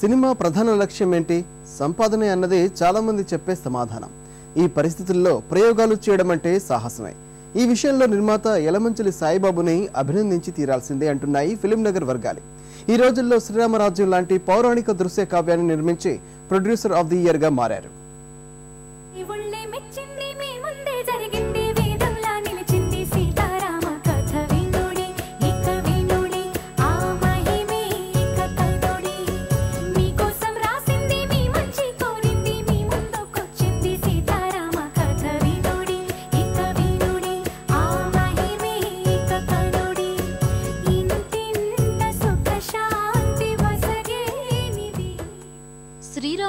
Cinema ప్రధాన లక్ష్యం ఏంటి? సంపాదనే అన్నదే చాలా మంది చెప్పే సమాధానం. ఈ పరిస్థితుల్లో ప్రయోగాలు చేయడం అంటే సాహసమే. ఈ విషయంలో నిర్మాత యలమంచలి సాయిబాబుని అభినందించి తీరాల్సిందే అంటున్నాయి ఫిలిం నగర్ వర్గాలు. ఈ రోజుల్లో శ్రీరామరాజ్యం లాంటి పౌరాణిక దృశ్య కావ్యాన్ని నిర్మించి ప్రొడ్యూసర్ ఆఫ్ ది ఇయర్గా మారారు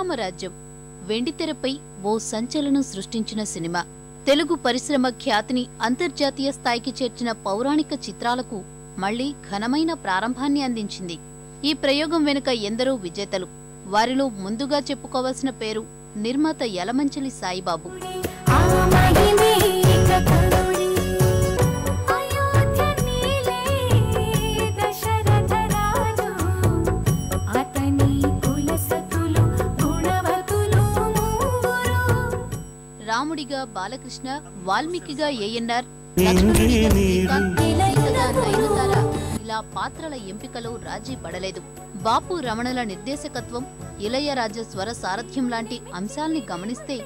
రామరాజ్యం వెండితెరపై ఓ సంచలనం సృష్టించిన సినిమా. తెలుగు పరిశ్రమ ఖ్యాతిని అంతర్జాతీయ స్థాయికి చేర్చిన పౌరాణిక చిత్రాలకు మళ్ళీ ఘనమైన ప్రారంభాన్ని అందించింది. ఈ ప్రయోగం వెనుక ఎందరో విజేతలు. వారిలో ముందుగా చెప్పుకోవాల్సిన పేరు నిర్మాత యలమంచలి సాయిబాబు. రాముడిగా బాలకృష్ణ వాల్మీకిగా ఏఎన్ఆర్ ఇలా పాత్రల ఎంపికలో రాజీ పడలేదు. బాపు రమణల నిర్దేశకత్వం ఇళయరాజ స్వర సారథ్యం లాంటి అంశాల్ని గమనిస్తే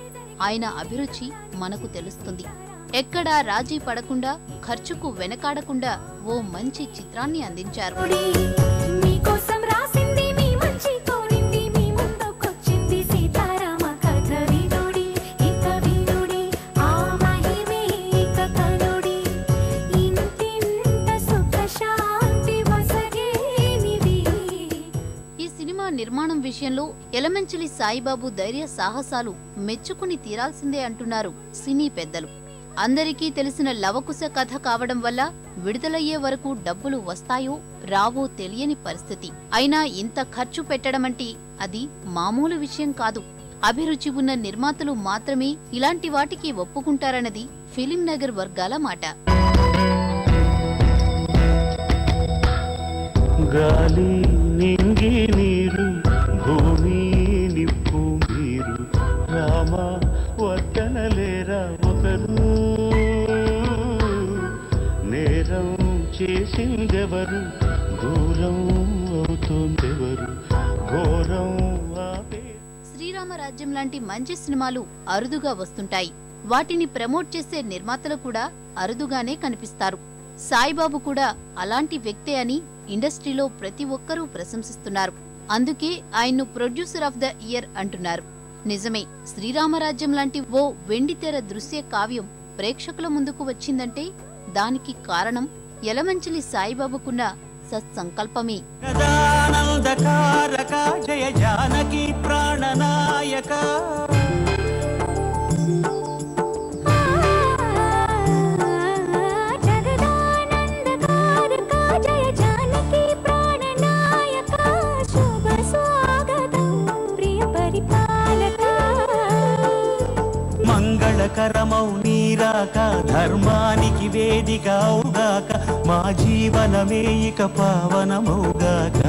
ఆయన అభిరుచి మనకు తెలుస్తుంది. ఎక్కడా రాజీ పడకుండా ఖర్చుకు వెనకాడకుండా ఓ మంచి చిత్రాన్ని అందించారు. నిర్మాణం విషయంలో ఎలమంచిలి సాయిబాబు ధైర్య సాహసాలు మెచ్చుకుని తీరాల్సిందే అంటున్నారు సినీ పెద్దలు. అందరికీ తెలిసిన లవకుశ కథ కావడం వల్ల విడుదలయ్యే వరకు డబ్బులు వస్తాయో రావో తెలియని పరిస్థితి. అయినా ఇంత ఖర్చు పెట్టడమంటే అది మామూలు విషయం కాదు. అభిరుచి ఉన్న నిర్మాతలు మాత్రమే ఇలాంటి వాటికి ఒప్పుకుంటారన్నది ఫిలిం నగర్ వర్గాల మాట. గాలి నీరు భూమి నిప్పు మీరు రామ వద్దనలేరా ఒకరు. నేరం చేసిందెవరు దూరం అవుతుందెవరు ఘోరం శ్రీరామరాజ్యం లాంటి మంచి సినిమాలు అరుదుగా వస్తుంటాయి. వాటిని ప్రమోట్ చేసే నిర్మాతలు కూడా అరుదుగానే కనిపిస్తారు. సాయిబాబు కూడా అలాంటి వ్యక్తే అని ఇండస్ట్రీలో ప్రతి ఒక్కరూ ప్రశంసిస్తున్నారు. అందుకే ఆయన్ను ప్రొడ్యూసర్ ఆఫ్ ద ఇయర్ అంటున్నారు. నిజమే శ్రీరామరాజ్యం లాంటి ఓ వెండితెర దృశ్య కావ్యం ప్రేక్షకుల ముందుకు వచ్చిందంటే దానికి కారణం యలమంచిలి సాయిబాబుకున్న సత్సంకల్పమే. జయ జానకి ప్రాణనాయక. మంగళకరమౌ నీరాక ధర్మానికి వేదిక అవుగాక మా జీవనమే ఇక పావనమౌగాక.